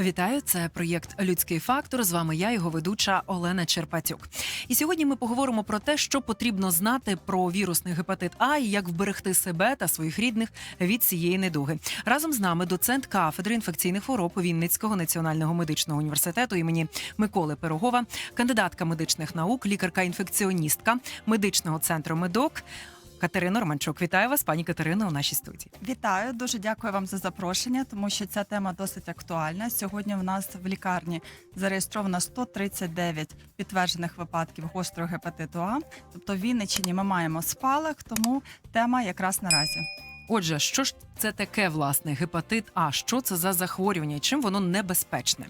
Вітаю, це проєкт Людський фактор. З вами я, його ведуча Олена Черпатюк. І сьогодні ми поговоримо про те, що потрібно знати про вірусний гепатит А і як вберегти себе та своїх рідних від цієї недуги. Разом з нами доцент кафедри інфекційних хвороб Вінницького національного медичного університету імені Миколи Пирогова, кандидатка медичних наук, лікарка-інфекціоністка медичного центру Медок. Катерина Романчук, вітаю вас, пані Катерина, у нашій студії. Вітаю, дуже дякую вам за запрошення, тому що ця тема досить актуальна. Сьогодні в нас в лікарні зареєстровано 139 підтверджених випадків гострого гепатиту А. Тобто в Вінниччині ми маємо спалах, тому тема якраз наразі. Отже, що ж це таке власне гепатит А? Що це за захворювання і чим воно небезпечне?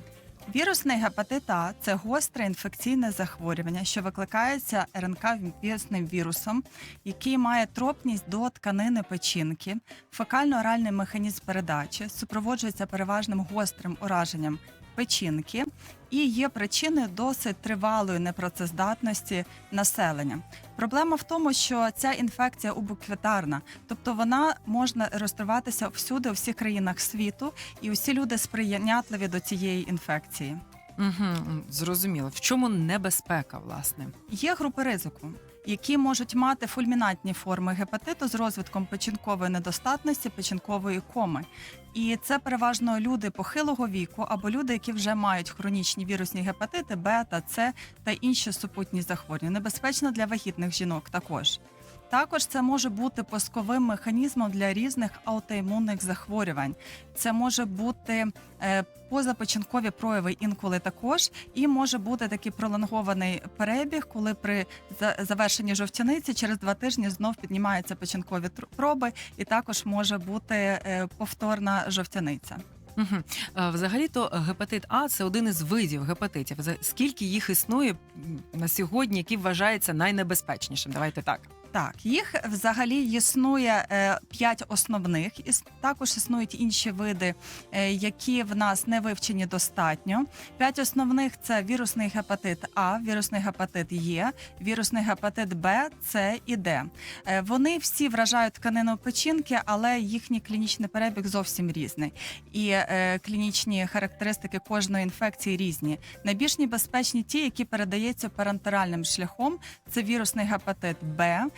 Вірусний гепатит А це гостре інфекційне захворювання, що викликається РНК-вірусним вірусом, який має тропність до тканини печінки, фекально-оральний механізм передачі, супроводжується переважним гострим ураженням печінки і є причиною досить тривалої непрацездатності населення. Проблема в тому, що ця інфекція убуквітарна, тобто вона можна реєструватися всюди, у всіх країнах світу, і усі люди сприйнятливі до цієї інфекції. Угу, зрозуміло. В чому небезпека, власне? Є групи ризику, які можуть мати фульмінантні форми гепатиту з розвитком печінкової недостатності, печінкової коми. І це переважно люди похилого віку або люди, які вже мають хронічні вірусні гепатити, бета, та С та інші супутні захворювання. Небезпечно для вагітних жінок також. Також це може бути пусковим механізмом для різних аутоімунних захворювань. Це може бути е, позапечінкові прояви інколи також, і може бути такий пролонгований перебіг, коли при завершенні жовтяниці через два тижні знов піднімаються печінкові проби, і також може бути е, повторна жовтяниця. Угу. Взагалі-то гепатит А це один із видів гепатитів. Скільки їх існує на сьогодні, який вважається найнебезпечнішим? Давайте так. Так, їх взагалі існує е, п'ять основних, і також існують інші види, е, які в нас не вивчені достатньо. П'ять основних це вірусний гепатит А, вірусний гепатит Є, вірусний гепатит Б, С і Д. Е, Вони всі вражають тканину печінки, але їхній клінічний перебіг зовсім різний. І клінічні характеристики кожної інфекції різні. Найбільш небезпечні ті, які передаються парентеральним шляхом. Це вірусний гепатит Б,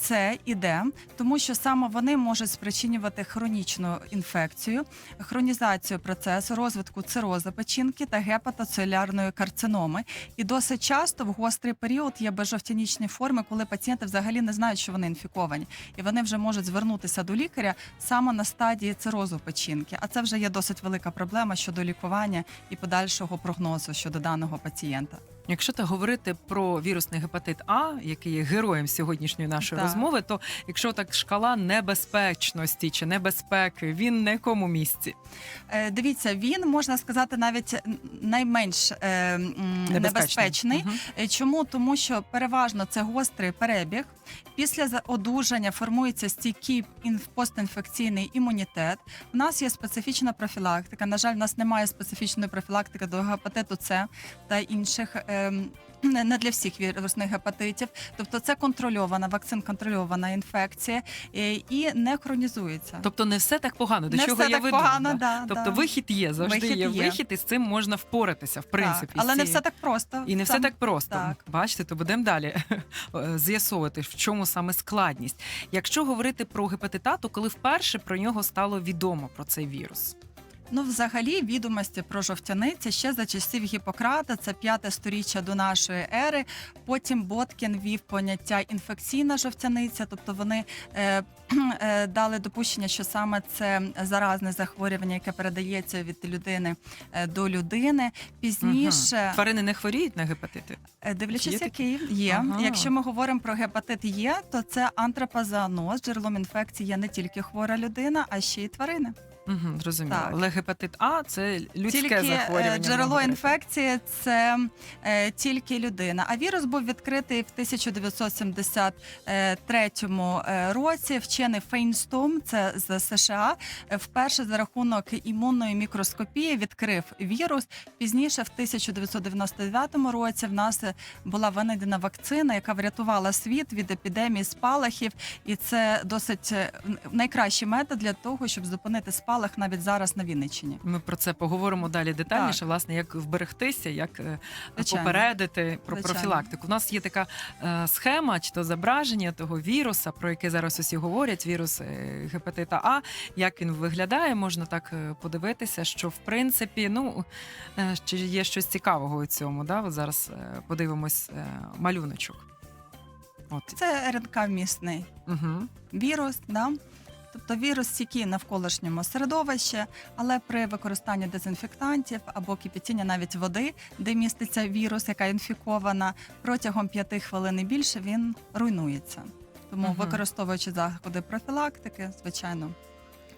С і Д, тому що саме вони можуть спричинювати хронічну інфекцію, хронізацію процесу, розвитку цирозу печінки та гепатоцелярної карциноми. І досить часто в гострий період є безжовтянічні форми, коли пацієнти взагалі не знають, що вони інфіковані, і вони вже можуть звернутися до лікаря саме на стадії цирозу печінки. А це вже є досить велика проблема щодо лікування і подальшого прогнозу щодо даного пацієнта. Якщо так говорити про вірусний гепатит А, який є героєм сьогоднішньої нашої Так. Розмови, то якщо так шкала небезпечності чи небезпеки, він на якому місці? Е, Дивіться, він можна сказати навіть найменш е, м, небезпечний. Мгм. Е, Чому? Тому що переважно це гострий перебіг. Після за- одужання формується стійкий інф- постінфекційний імунітет. У нас є специфічна профілактика. На жаль, в нас немає специфічної профілактики до гепатиту С та інших. ем, Не для всіх вірусних гепатитів, тобто це контрольована вакцин, контрольована інфекція і не хронізується. Тобто не все так погано. До не чого все я так веду? погано, да? да, Тобто да. вихід є, завжди Вихід є, вихід, і з цим можна впоратися, в принципі. так, але з не все так просто. І не все Сам- так просто. Так. Бачите, то будемо далі е, з'ясовувати, в чому саме складність. Якщо говорити про гепатит А, то коли вперше про нього стало відомо про цей вірус. Ну, взагалі, відомості про жовтяниці ще за часів Гіппократа, це п'яте сторіччя до нашої ери. Потім Боткін вів поняття інфекційна жовтяниця, тобто вони е, е, дали допущення, що саме це заразне захворювання, яке передається від людини е, до людини. Пізніше Мгм. тварини не хворіють на гепатити. Е, Дивлячись, Є який є. Ага. Якщо ми говоримо про гепатит Є, то це антропозооноз. Джерелом інфекції є не тільки хвора людина, а ще й тварини. Угу, зрозуміло. Так. Але гепатит А це людське тільки е, захворювання. джерело інфекції це е, тільки людина. А вірус був відкритий в 1973 е, році. Вчений Фейнстом, це з США, вперше за рахунок імунної мікроскопії відкрив вірус. Пізніше, в 1999 році, в нас була винайдена вакцина, яка врятувала світ від епідемії спалахів, і це досить е, найкращий метод для того, щоб зупинити спалахи шпиталах навіть зараз на Вінниччині. Ми про це поговоримо далі детальніше. Так. Власне, як вберегтися, як е, Звичайно. попередити про Звичайно. профілактику. У нас є така е, схема, чи то зображення того віруса, про яке зараз усі говорять. Вірус е, гепатита А. Як він виглядає, можна так подивитися, що в принципі, ну чи є щось цікавого у цьому. Да? От зараз подивимось малюночок. От. Це РНК-місний Угу. вірус, да? Тобто вірус стійкий навколишньому середовищі, але при використанні дезінфектантів або кипятіння навіть води, де міститься вірус, яка інфікована, протягом 5 хвилин і більше він руйнується. Тому, угу. використовуючи заходи профілактики, звичайно,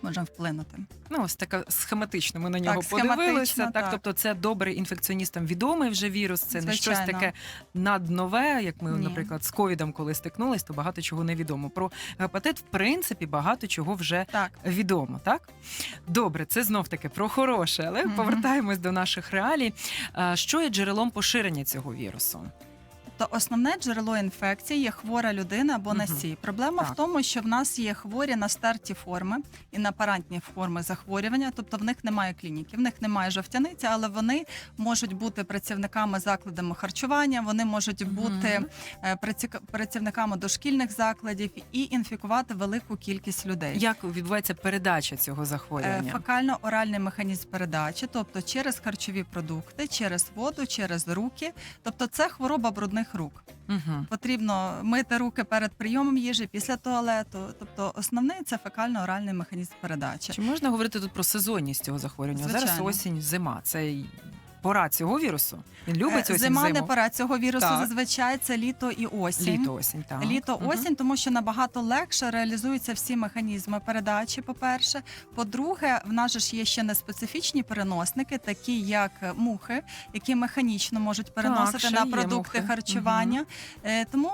можемо вплинути. Ну, ось така схематично. Ми на нього схематично, подивилися. Так, так. тобто, це добре інфекціоністам відомий вже вірус. Це не щось Звичайно. таке наднове, як ми, Ні. наприклад, з ковідом, коли стикнулись, то багато чого не відомо. Про гепатит, в принципі, багато чого вже Так, відомо. Так добре, це знов таки про хороше, але Мгм. повертаємось до наших реалій. Що є джерелом поширення цього вірусу? Тобто основне джерело інфекції є хвора людина або Мгм. носій. Проблема Так. в тому, що в нас є хворі на старті форми і на парантні форми захворювання, тобто в них немає клініки, в них немає жовтяниці, але вони можуть бути працівниками закладами харчування, вони можуть Мгм. бути е, праці- працівниками дошкільних закладів і інфікувати велику кількість людей. Як відбувається передача цього Е, захворювання? Фекально-оральний механізм передачі, тобто через харчові продукти, через воду, через руки. Тобто це хвороба брудних рук. Угу. Потрібно мити руки перед прийомом їжі, після туалету. Тобто основний це фекально-оральний механізм передачі. Чи можна говорити тут про сезонність цього захворювання? Зараз осінь, зима. Це пора цього вірусу. Він любить Е, осінь Зима зиму. не пора цього вірусу. Так. Зазвичай це літо і осінь. Літо, осінь, так. Літо, Мгм. осінь, тому що набагато легше реалізуються всі механізми передачі. По-перше, по-друге, в нас же ж є ще неспецифічні переносники, такі як мухи, які механічно можуть переносити ще на є продукти мухи. харчування. Е, Тому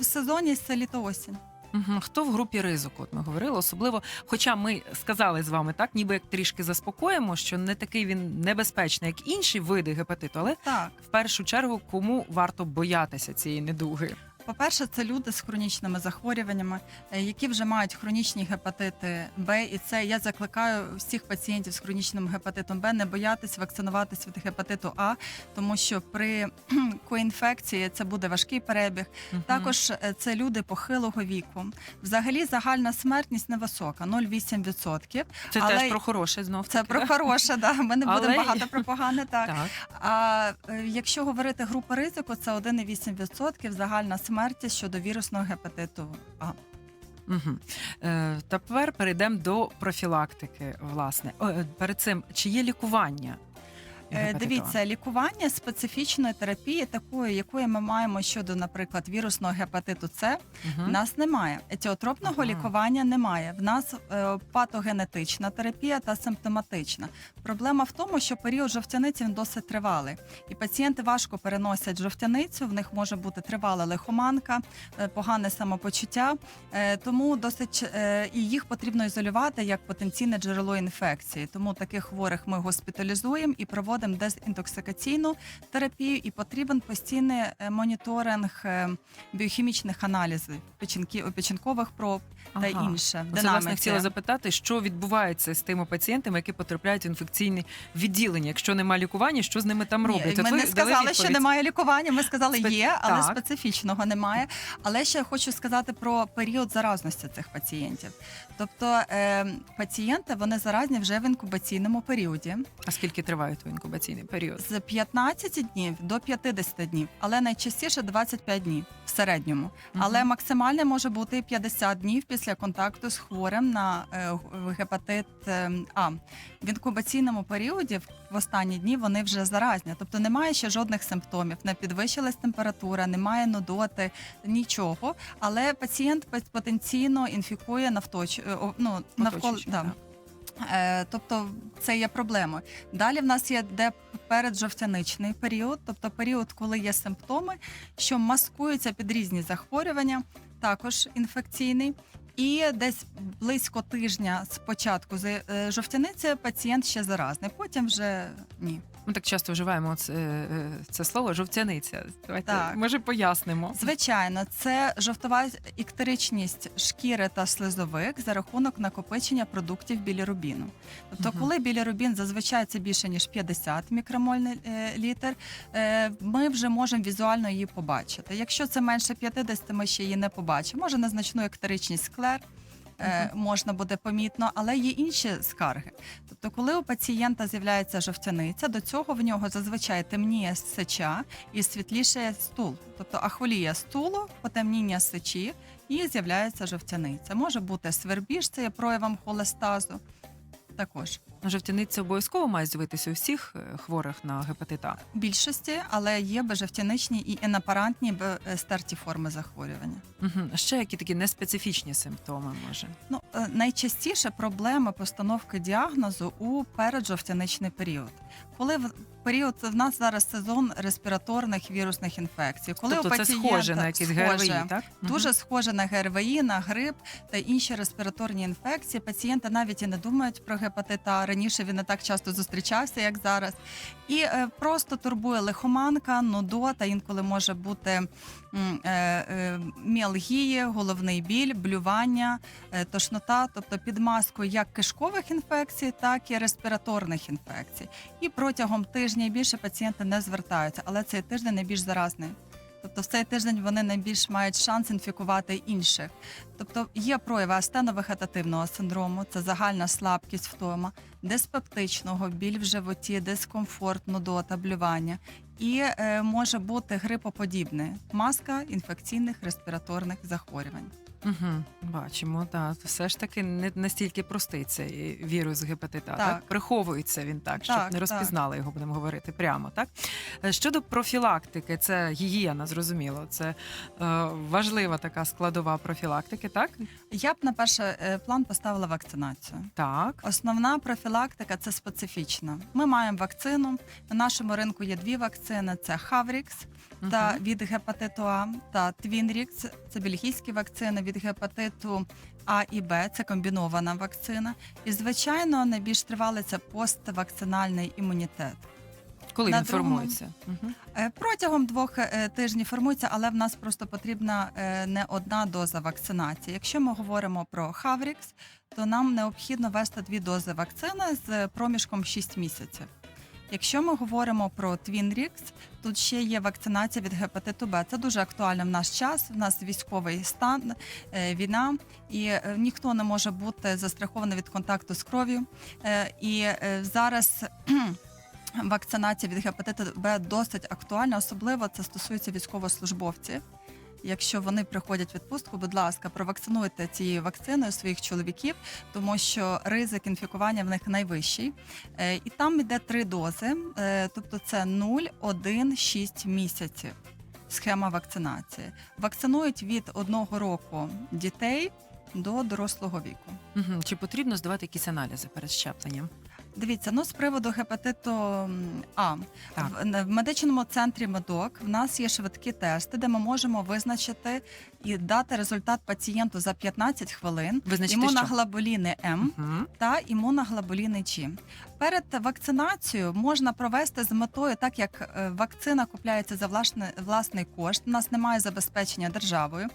в сезоні це літо-осінь. Мгм. Хто в групі ризику? От ми говорили, особливо. Хоча ми сказали з вами так, ніби як трішки заспокоїмо, що не такий він небезпечний, як інші види гепатиту, але Так. в першу чергу кому варто боятися цієї недуги? По-перше, це люди з хронічними захворюваннями, е, які вже мають хронічні гепатити Б і С. Я закликаю всіх пацієнтів з хронічним гепатитом Б не боятись вакцинуватись від гепатиту А, тому що при коінфекції це буде важкий перебіг. Мгм. Також е, це люди похилого віку. Взагалі загальна смертність невисока 0,8%. це але теж про хороше знов. Це про хороше, да. Ми не Але- будемо багато про погане. Так. так. А е, якщо говорити група ризику, це 1,8% загальна смертність щодо вірусного гепатиту. А Угу. Е, тепер перейдемо до профілактики. Власне, О, е, перед цим чи є лікування? Е? Дивіться, лікування специфічної терапії, такої, якої ми маємо щодо, наприклад, вірусного гепатиту С, в нас немає. Етіотропного Ага. лікування немає. В нас е, патогенетична терапія та симптоматична. Проблема в тому, що період жовтяниці він досить тривалий, і пацієнти важко переносять жовтяницю. В них може бути тривала лихоманка, е, погане самопочуття. Е, Тому досить е, і їх потрібно ізолювати як потенційне джерело інфекції. Тому таких хворих ми госпіталізуємо і проводимо дезінтоксикаційну терапію. І потрібен постійний е, моніторинг е, біохімічних аналізів печінки, печінкових проб та Ага. інше. Оце, власне, хотіла запитати, що відбувається з тими пацієнтами, які потрапляють в інфекційні відділення. Якщо немає лікування, що з ними там Ні, роблять? От ми не сказали, що немає лікування. Ми сказали, є, але Так. специфічного немає. Але ще хочу сказати про період заразності цих пацієнтів. Тобто е, пацієнти вони заразні вже в інкубаційному періоді А скільки триває той інкубаційний період? з 15 днів до 50 днів, але найчастіше 25 днів в середньому. Але максимальне може бути і 50 днів після контакту з хворим на е, гепатит е, А. В інкубаційному періоді в останні дні вони вже заразні, тобто немає ще жодних симптомів, не підвищилась температура, немає нудоти, нічого. Але пацієнт пот- потенційно інфікує навточ, е, ну, навколо да. Е, Тобто це є проблемою. Далі в нас є де переджовтяничний період, тобто період, коли є симптоми, що маскуються під різні захворювання, також інфекційний. І десь близько тижня з початку з- е, жовтяниці пацієнт ще заразний, потім вже ні. Ми так часто вживаємо це, е, це слово жовтяниця. Давайте Так. може пояснимо. Звичайно, це жовтова іктеричність шкіри та слизовик за рахунок накопичення продуктів білірубіну. Тобто, Мгм. коли білірубін зазвичай це більше ніж 50 мікромоль на е, літр, е, ми вже можемо візуально її побачити. Якщо це менше 50, ми ще її не побачимо. Може незначну іктеричність Uh -huh. Можна буде помітно, але є інші скарги. Тобто, коли у пацієнта з'являється жовтяниця, до цього в нього зазвичай темніє сеча і світлішає стул. Тобто ахолія стулу, потемніння сечі і з'являється жовтяниця. Може бути свербіж, це є проявом холестазу. Також Жовтяниця обов'язково має з'явитися у всіх е, хворих на гепатит А. більшості, але є безжовтяничні і енапарантні б- е, стерті форми захворювання. Угу. Ще які такі неспецифічні симптоми може. Ну е, найчастіше проблеми постановки діагнозу у переджовтяничний період. Коли в період в нас зараз сезон респіраторних вірусних інфекцій, коли тобто у це схоже на якісь схоже, ГРВІ, так? Дуже схоже на ГРВІ, на грип та інші респіраторні інфекції. Пацієнти навіть і не думають про гепатит А. Раніше він не так часто зустрічався, як зараз. І е, просто турбує лихоманка, нудота, інколи може бути е, е, міалгії, головний біль, блювання, тошнота, тобто під маскою як кишкових інфекцій, так і респіраторних інфекцій. І протягом тижня більше пацієнти не звертаються, але цей тиждень найбільш заразний. Тобто в цей тиждень вони найбільш мають шанс інфікувати інших. Тобто є прояви астеновегетативного синдрому, це загальна слабкість втома, диспептичного, біль в животі, дискомфорт, нудота, блювання. І е, може бути грипоподібне маска інфекційних респіраторних захворювань. Угу. Бачимо, так. Все ж таки не настільки простий цей вірус гепатита. Так. Так. Приховується він так, щоб Так, не так. розпізнали його, будемо говорити прямо. Так Е, щодо профілактики, це гігієна, зрозуміло. Це е, важлива така складова профілактики, так? Я б на перший е, план поставила вакцинацію. Так. Основна профілактика це специфічна. Ми маємо вакцину. На нашому ринку є дві вакцини: це Хаврікс та від гепатиту А та Твінрікс. Це бельгійські вакцини від гепатиту А і Б. Це комбінована вакцина. І звичайно, найбільш тривалий це поствакцинальний імунітет. Коли на він другому- формується? Угу. Е, Протягом двох е, тижнів формується, але в нас просто потрібна е, не одна доза вакцинації. Якщо ми говоримо про Хаврікс, то нам необхідно ввести дві дози вакцини з проміжком 6 місяців. Якщо ми говоримо про Твінрікс, тут ще є вакцинація від гепатиту Б. Це дуже актуально в наш час. В нас військовий стан, е, війна, і е, ніхто не може бути застрахований від контакту з кров'ю. Е, І зараз вакцинація від гепатиту Б досить актуальна, особливо це стосується військовослужбовців. Якщо вони приходять в відпустку, будь ласка, провакцинуйте цією вакциною своїх чоловіків, тому що ризик інфікування в них найвищий. Е, І там йде три дози, е, тобто це 0, 1, 6 місяців. Схема вакцинації. Вакцинують від одного року дітей до дорослого віку. Чи потрібно здавати якісь аналізи перед щепленням? Дивіться, ну з приводу гепатиту А Так. в, в медичному центрі медок в нас є швидкі тести, де ми можемо визначити і дати результат пацієнту за 15 хвилин. Визначити що? імуноглобуліни М Угу. та імуноглобуліни G. Перед вакцинацією можна провести з метою, так як е, вакцина купляється за власне, власний кошт. У нас немає забезпечення державою.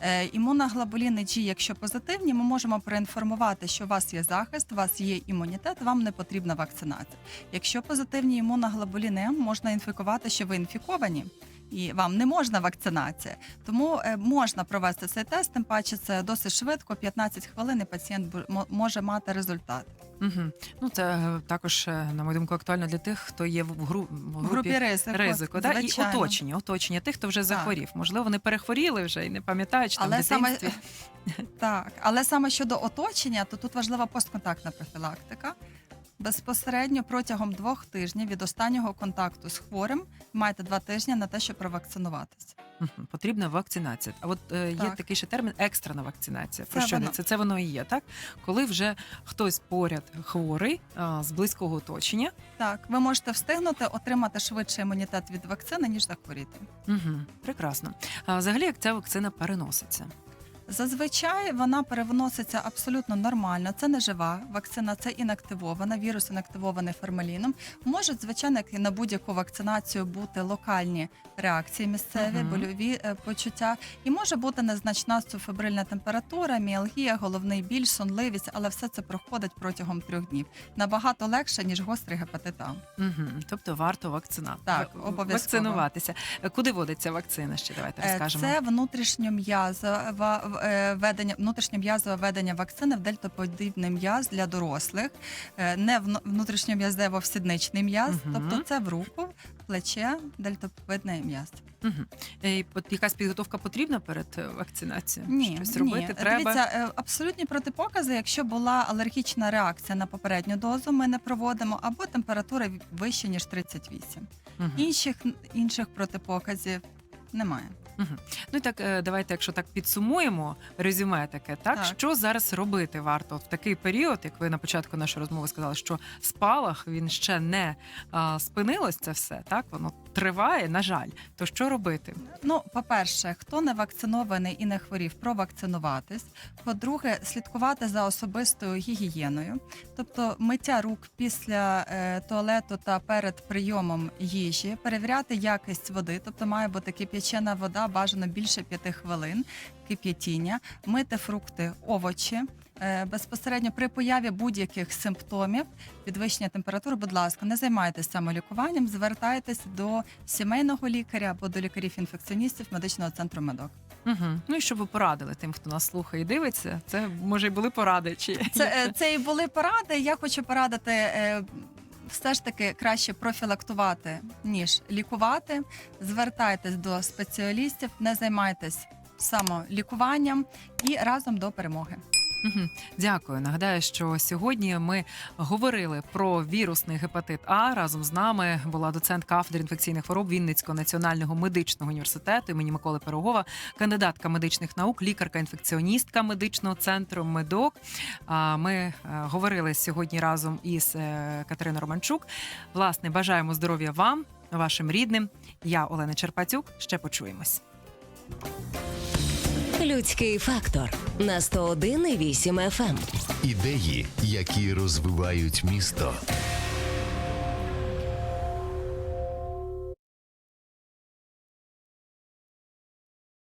Е, Імуноглобуліни G, якщо позитивні, ми можемо проінформувати, що у вас є захист, у вас є імунітет, вам не потрібна вакцинація. Якщо позитивні імуноглобуліни М, можна інфікувати, що ви інфіковані. І вам не можна вакцинація, тому е, можна провести цей тест. Тим паче це досить швидко, 15 хвилин, і пацієнт може мати результат. Угу. Ну це е, також, е, на мою думку, актуально для тих, хто є в, гру... в групі ризику, ризику, да? і оточення, оточення тих, хто вже захворів. Можливо, вони перехворіли вже і не пам'ятають, що там Але саме так, але саме щодо оточення, то тут важлива постконтактна профілактика. Безпосередньо протягом двох тижнів від останнього контакту з хворим маєте два тижні на те, щоб провакцинуватися. Мгм. Потрібна вакцинація. А от е, є Так. такий ще термін екстрена вакцинація. Про Це що воно. йдеться? Це воно і є, так? Коли вже хтось поряд хворий а, з близького оточення. Так, ви можете встигнути отримати швидший імунітет від вакцини, ніж захворіти. Угу. Прекрасно. А взагалі, як ця вакцина переноситься? Зазвичай вона переноситься абсолютно нормально. Це не жива вакцина, це інактивована. Вірус інактивований формаліном. Можуть, звичайно, як і на будь-яку вакцинацію бути локальні реакції місцеві, Мгм. больові е, почуття. І може бути незначна субфебрильна температура, міалгія, головний біль, сонливість, але все це проходить протягом трьох днів. Набагато легше ніж гострий гепатит А. Угу. Тобто варто вакцина... Так, обов'язково. вакцинуватися. Куди водиться вакцина? Ще давайте Е, розкажемо. Це внутрішньом'язове е, ведення, внутрішньом'язове ведення вакцини в дельтоподібний м'яз для дорослих, Е, не внутрішньом'язево-сідничний м'яз, Мгм. тобто це в руку, плече, дельтоповидний м'яз. Угу. І якась підготовка потрібна перед е, вакцинацією? Ні, Щось робити ні. треба? Дивіться, е, абсолютні протипокази, якщо була алергічна реакція на попередню дозу, ми не проводимо, або температура вища, ніж 38. Мгм. Інших, інших протипоказів немає. Мгм. Ну і так, е, давайте, якщо так підсумуємо, резюме таке, так, Так. що зараз робити варто в такий період, як ви на початку нашої розмови сказали, що спалах він ще не а, спинилось це все, так воно триває, на жаль. То що робити? Ну, по-перше, хто не вакцинований і не хворів, провакцинуватись. По-друге, слідкувати за особистою гігієною, тобто миття рук після е, туалету та перед прийомом їжі, перевіряти якість води, тобто має бути кип'ячена вода, бажано більше 5 хвилин кип'ятіння, мити фрукти, овочі. Е, Безпосередньо при появі будь-яких симптомів підвищення температури, будь ласка, не займайтеся самолікуванням, звертайтесь до сімейного лікаря або до лікарів-інфекціоністів медичного центру медок. Угу. Ну і щоб ви порадили тим, хто нас слухає і дивиться, це може й були поради. Чи Це, е, це і були поради. Я хочу порадити. Все ж таки краще профілактувати, ніж лікувати. Звертайтесь до спеціалістів, не займайтесь самолікуванням і разом до перемоги. Дякую. Нагадаю, що сьогодні ми говорили про вірусний гепатит А. Разом з нами була доцент кафедри інфекційних хвороб Вінницького національного медичного університету імені Миколи Пирогова, кандидатка медичних наук, лікарка-інфекціоністка медичного центру Медок. А Ми е, говорили сьогодні разом із е, Катериною Романчук. Власне, бажаємо здоров'я вам, вашим рідним. Я Олена Черпатюк. Ще почуємось. Людський фактор на 101,8 FM. Ідеї, які розвивають місто.